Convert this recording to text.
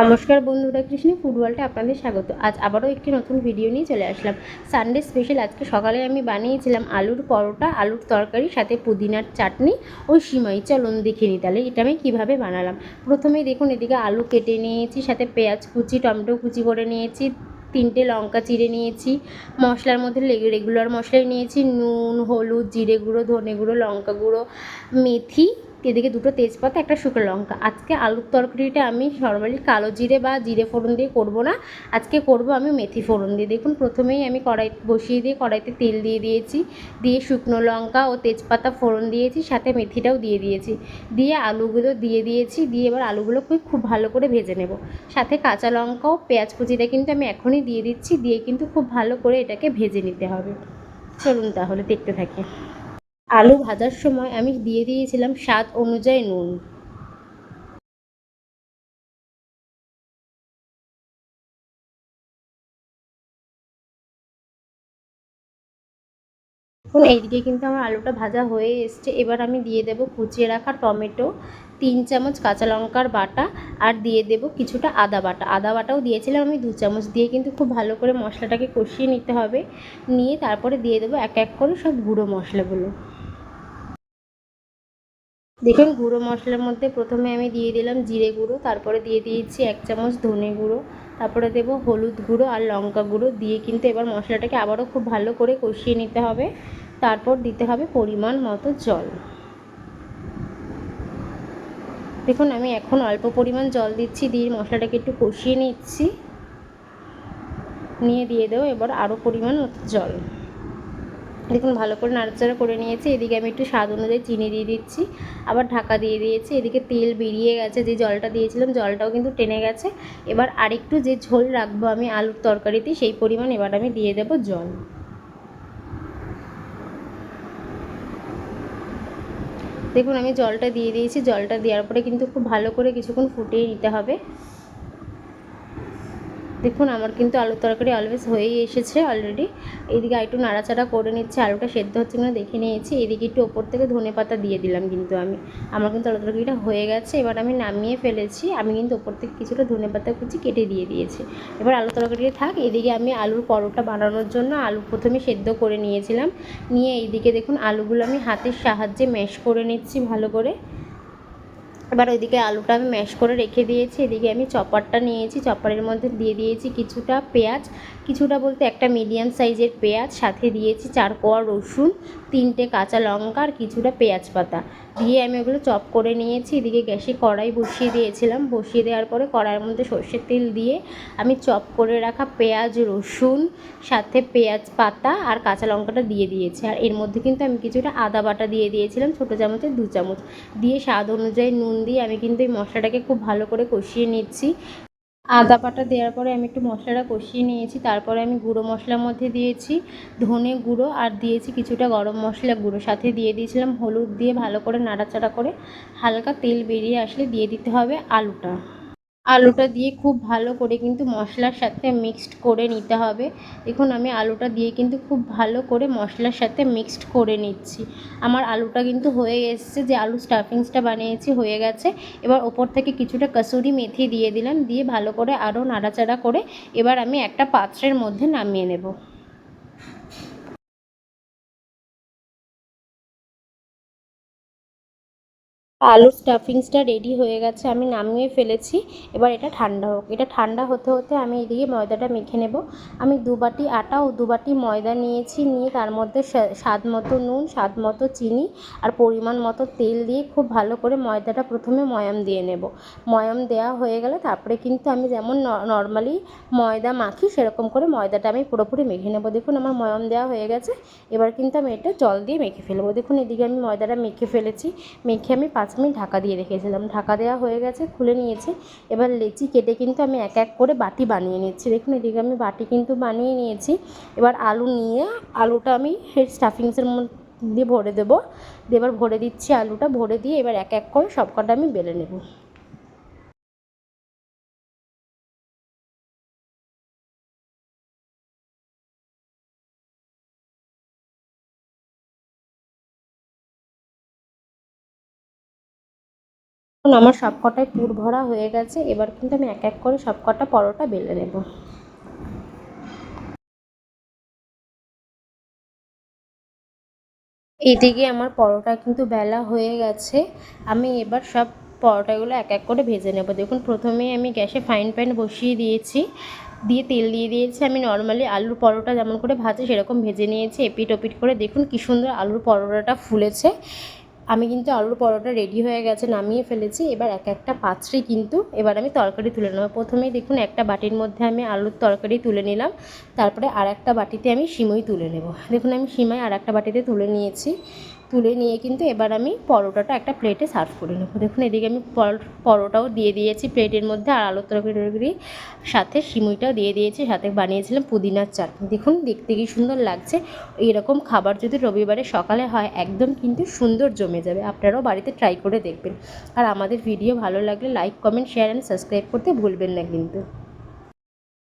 নমস্কার বন্ধুরা, কৃষ্ণ ফুটবলটা আপনাদের স্বাগত। আজ আবারও একটি নতুন ভিডিও নিয়ে চলে আসলাম। সানডে স্পেশাল আজকে সকালে আমি বানিয়েছিলাম আলুর পরোটা, আলুর তরকারি, সাথে পুদিনার চাটনি ও সিমাই চলুন দেখে নিই তাহলে এটা আমি কীভাবে বানালাম? প্রথমেই দেখুন, এদিকে আলু কেটে নিয়েছি, সাথে পেঁয়াজ কুচি, টমেটো কুচি করে নিয়েছি, তিনটে লঙ্কা চিড়ে নিয়েছি, মশলার মধ্যে রেগুলার মশলাই নিয়েছি, নুন, হলুদ, জিরে গুঁড়ো, ধনে গুঁড়ো, লঙ্কা গুঁড়ো, মেথি এদিকে দুটো তেজপাতা, একটা শুকনো লঙ্কা। আজকে আলুর তরকারিটা আমি নর্মালি কালো জিরে বা জিরে ফোড়ন দিয়ে করব না। আজকে করব আমি মেথি ফোড়ন দিয়ে। দেখুন, প্রথমেই আমি কড়াই বসিয়ে দিয়ে কড়াইতে তেল দিয়ে দিয়েছি। দিয়ে শুকনো লঙ্কা ও তেজপাতা ফোড়ন দিয়েছি, সাথে মেথিটাও দিয়ে দিয়েছি। দিয়ে আলুগুলো দিয়ে দিয়েছি। দিয়ে এবার আলুগুলোকে খুব ভালো করে ভেজে নেব। সাথে কাঁচা লঙ্কা ও পেঁয়াজ কুচিটা কিন্তু আমি এখনই দিয়ে দিচ্ছি। দিয়ে কিন্তু খুব ভালো করে এটাকে ভেজে নিতে হবে। চলুন তাহলে দেখতে থাকি। আলু ভাজার সময় আমি দিয়ে দিয়েছিলাম স্বাদ অনুযায়ী নুন। এখন এইদিকে কিন্তু আমার আলুটা ভাজা হয়ে এসছে। এবার আমি দিয়ে দেব কুচিয়ে রাখা টমেটো, তিন চামচ কাঁচা লঙ্কার বাটা আর দিয়ে দেব কিছুটা আদা বাটা। আদা বাটাও দিয়েছিলাম আমি দু চামচ দিয়ে, কিন্তু খুব ভালো করে মশলাটাকে কষিয়ে নিতে হবে। নিয়ে তারপরে দিয়ে দেবো এক এক করে সব গুঁড়ো মশলাগুলো। দেখুন, গুঁড়ো মশলার মধ্যে প্রথমে আমি দিয়ে দিলাম জিরে গুঁড়ো, তারপরে দিয়ে দিয়েছি এক চামচ ধনে গুঁড়ো, তারপরে দেবো হলুদ গুঁড়ো আর লঙ্কা গুঁড়ো, দিয়ে কিন্তু এবার মশলাটাকে আবারও খুব ভালো করে কষিয়ে নিতে হবে, তারপর দিতে হবে পরিমাণ মতো জল। দেখুন, আমি এখন অল্প পরিমাণ জল দিচ্ছি, দিয়ে মশলাটাকে একটু কষিয়ে নিচ্ছি, নিয়ে দিয়ে দেবো এবার আরও পরিমাণ মতো জল। দেখুন, ভালো করে নাড়াচাড়া করে নিয়েছি। এদিকে আমি একটু স্বাদ অনুযায়ী চিনি দিয়ে দিচ্ছি। আবার ঢাকা দিয়ে দিয়েছি। এদিকে তেল বেরিয়ে গেছে, যে জলটা দিয়েছিলাম, জলটাও কিন্তু টেনে গেছে। এবার আরেকটু যে ঝোল রাখব আমি আলুর তরকারিতে সেই পরিমাণ এবার আমি দিয়ে দেব জল। দেখুন, আমি জলটা দিয়ে দিয়েছি। জলটা দেওয়ার পরে কিন্তু খুব ভালো করে কিছুক্ষণ ফুটিয়ে নিতে হবে। দেখুন, আমার কিন্তু আলুর তরকারি অলওয়েজ হয়েই এসেছে অলরেডি এইদিকে একটু নাড়াচাড়া করে নিচ্ছে, আলুটা সেদ্ধ হচ্ছে কিনা দেখে নিয়েছি। এদিকে একটু ওপর থেকে ধনে পাতা দিয়ে দিলাম কিন্তু আমি। আমার কিন্তু আলু তরকারিটা হয়ে গেছে, এবার আমি নামিয়ে ফেলেছি। আমি কিন্তু ওপর থেকে কিছুটা ধনে পাতা কুচি কেটে দিয়ে দিয়েছি। এবার আলু তরকারিটা থাক, এদিকে আমি আলুর পরোটা বানানোর জন্য আলু প্রথমে সেদ্ধ করে নিয়েছিলাম। নিয়ে এইদিকে দেখুন, আলুগুলো আমি হাতের সাহায্যে ম্যাশ করে নিচ্ছি ভালো করে। এবার ওইদিকে আলুটা আমি ম্যাশ করে রেখে দিয়েছি। এদিকে আমি চপারটা নিয়েছি। চপারের মধ্যে দিয়ে দিয়েছি কিছুটা পেঁয়াজ, কিছুটা বলতে একটা মিডিয়াম সাইজের পেঁয়াজ, সাথে দিয়েছি চার কোয়া রসুন, তিনটে কাঁচা লঙ্কা আর কিছুটা পেঁয়াজ পাতা। দিয়ে আমি ওগুলো চপ করে নিয়েছি। এদিকে গ্যাসে কড়াই বসিয়ে দিয়েছিলাম। বসিয়ে দেওয়ার পরে কড়াইয়ের মধ্যে সর্ষের তেল দিয়ে আমি চপ করে রাখা পেঁয়াজ, রসুন, সাথে পেঁয়াজ পাতা আর কাঁচা লঙ্কাটা দিয়ে দিয়েছি। আর এর মধ্যে কিন্তু আমি কিছুটা আদা বাটা দিয়ে দিয়েছিলাম, ছোটো চামচের দু চামচ। দিয়ে স্বাদ অনুযায়ী নুন দিয়ে আমি কিন্তু এই মশলাটাকে খুব ভালো করে কষিয়ে নিচ্ছি। আদা পাটা দেওয়ার পরে আমি একটু মশলাটা কষিয়ে নিয়েছি, তারপরে আমি গুঁড়ো মশলার মধ্যে দিয়েছি ধনে গুঁড়ো আর দিয়েছি কিছুটা গরম মশলা গুঁড়ো। সাথে দিয়ে দিয়েছিলাম হলুদ দিয়ে ভালো করে নাড়াচাড়া করে হালকা তেল বেরিয়ে আসলে দিয়ে দিতে হবে আলুটা। আলুটা দিয়ে খুব ভালো করে কিন্তু মশলার সাথে মিক্সড করে নিতে হবে। দেখুন, আমি আলুটা দিয়ে কিন্তু খুব ভালো করে মশলার সাথে মিক্সড করে নিচ্ছি। আমার আলুটা কিন্তু হয়ে এসছে যে আলু স্টাফিংসটা বানিয়েছি, হয়ে গেছে। এবার ওপর থেকে কিছুটা কসুরি মেথি দিয়ে দিলাম, দিয়ে ভালো করে আরও নাড়াচাড়া করে এবার আমি একটা পাত্রের মধ্যে নামিয়ে নেব। আলু স্টাফিংসটা রেডি হয়ে গেছে, আমি নামিয়ে ফেলেছি। এবার এটা ঠান্ডা হোক। এটা ঠান্ডা হতে হতে আমি এদিকে ময়দাটা মেখে নেব। আমি দু বাটি আটা ও দু বাটি ময়দা নিয়েছি, নিয়ে তার মধ্যে স্বাদ মতো নুন, স্বাদ মতো চিনি আর পরিমাণ মতো তেল দিয়ে খুব ভালো করে ময়দাটা প্রথমে ময়াম দিয়ে নেব। ময়াম দেওয়া হয়ে গেলে তারপরে কিন্তু আমি যেমন নর্মালি ময়দা মাখি, সেরকম করে ময়দাটা আমি পুরোপুরি মেখে নেব। দেখুন আমার ময়াম দেওয়া হয়ে গেছে। এবার কিন্তু আমি এটা জল দিয়ে মেখে ফেলব। দেখুন এদিকে আমি ময়দাটা মেখে ফেলেছি। মেখে আমি পাঁচ মিনিট ঢাকা দিয়ে রেখেছিলাম। ঢাকা দেওয়া হয়ে গেছে, খুলে নিয়েছি। এবার লেচি কেটে কিন্তু আমি এক এক করে বাটি বানিয়ে নিচ্ছি। দেখুন, এদিকে আমি বাটি কিন্তু বানিয়ে নিয়েছি। এবার আলু নিয়ে আলুটা আমি স্টাফিংসের মধ্যে দিয়ে ভরে দেবো। দিয়ে এবার ভরে দিচ্ছি আলুটা। ভরে দিয়ে এবার এক এক করে সব কটা আমি বেলে নেব। এখন আমার সব কটায় পুর ভরা হয়ে গেছে, এবার কিন্তু আমি এক এক করে সব কটা পরোটা বেলে নেব। এদিকে আমার পরোটা কিন্তু বেলা হয়ে গেছে, আমি এবার সব পরোটাগুলো এক এক করে ভেজে নেব। দেখুন, প্রথমেই আমি গ্যাসে ফাইন প্যান বসিয়ে দিয়েছি, দিয়ে তেল দিয়ে দিয়েছি। আমি নর্মালি আলুর পরোটা যেমন করে ভাজে সেরকম ভেজে নিয়েছি এপিট ওপিট করে। দেখুন, কী সুন্দর আলুর পরোটাটা ফুলেছে। আমি কিন্তু আলুর পরোটা রেডি হয়ে গেছে, নামিয়ে ফেলেছি। এবার এক একটা পাত্রে কিন্তু এবার আমি তরকারি তুলে নেব। প্রথমেই দেখুন, একটা বাটির মধ্যে আমি আলুর তরকারি তুলে নিলাম। তারপরে আর একটা বাটিতে আমি সিমই তুলে নেব। দেখুন, আমি সিমাই আর একটা বাটিতে তুলে নিয়েছি। তুলে নিয়ে কিন্তু এবার আমি পরোটাটা একটা প্লেটে সার্ভ করে নেব। দেখুন, এদিকে আমি পরোটাও দিয়ে দিয়েছি প্লেটের মধ্যে আর আলুর তরকারি সাথে সিমুইটাও দিয়ে দিয়েছি, সাথে বানিয়েছিলাম পুদিনার চাটনি। দেখুন, দেখতে কি সুন্দর লাগছে। এইরকম খাবার যদি রবিবারে সকালে হয়, একদম কিন্তু সুন্দর জমে যাবে। আপনারাও বাড়িতে ট্রাই করে দেখবেন। আর আমাদের ভিডিও ভালো লাগলে like comment share and subscribe করতে ভুলবেন না কিন্তু।